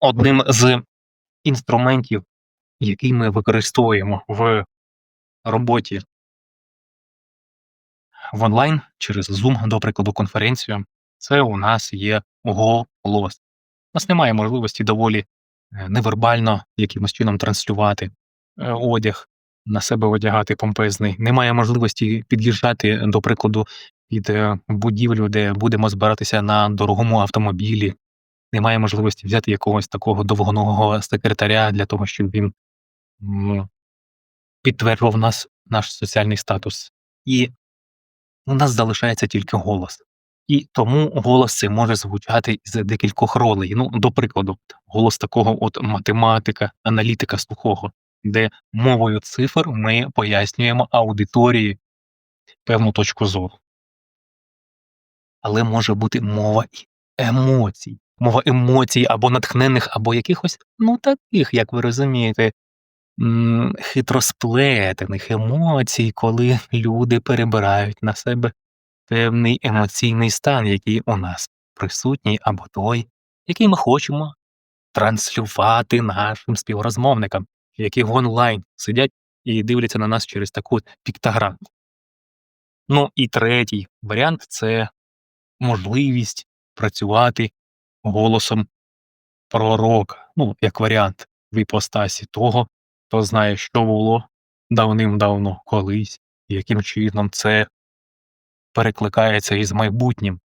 Одним з інструментів, який ми використовуємо в роботі в онлайн через Zoom, до прикладу, конференцію, це у нас є голос. У нас немає можливості доволі е, невербально якимось чином транслювати е, одяг, на себе одягати помпезний. Немає можливості під'їжджати, до прикладу, під е, будівлю, де будемо збиратися на дорогому автомобілі. Немає можливості взяти якогось такого довгоногого секретаря для того, щоб він м, підтверджував нас, наш соціальний статус. І у нас залишається тільки голос. І тому голос цей може звучати з декількох ролей. Ну, до прикладу, голос такого от математика, аналітика слухого, де мовою цифр ми пояснюємо аудиторії певну точку зору. Але може бути мова і емоцій. Мова емоцій або натхнених, або якихось, ну таких, як ви розумієте, хитросплетених емоцій, коли люди перебирають на себе певний емоційний стан, який у нас присутній, або той, який ми хочемо транслювати нашим співрозмовникам, які в онлайн сидять і дивляться на нас через таку піктограму. Ну і третій варіант це можливість працювати голосом пророка, ну, як варіант в іпостасі того, хто знає, що було давним-давно колись, яким чином це перекликається із майбутнім,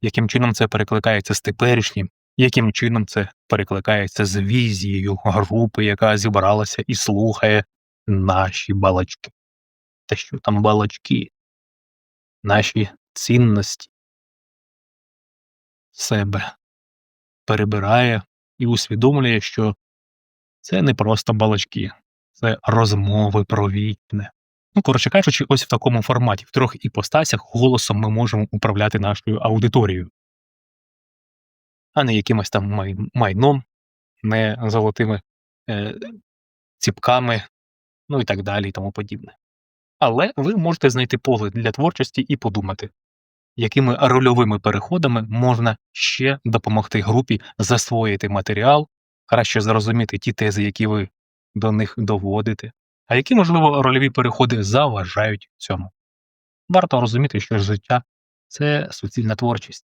яким чином це перекликається з теперішнім, яким чином це перекликається з візією групи, яка зібралася і слухає наші балачки. Та що там балачки? Наші цінності себе перебирає і усвідомлює, що це не просто балачки, це розмови про вічне. Ну, коротше кажучи, ось в такому форматі, в трьох іпостасях голосом ми можемо управляти нашою аудиторією, а не якимось там май- майном, не золотими е, ціпками, ну і так далі, і тому подібне. Але ви можете знайти поле для творчості і подумати, якими рольовими переходами можна ще допомогти групі засвоїти матеріал, краще зрозуміти ті тези, які ви до них доводите, а які, можливо, рольові переходи заважають цьому. Варто розуміти, що життя це суцільна творчість.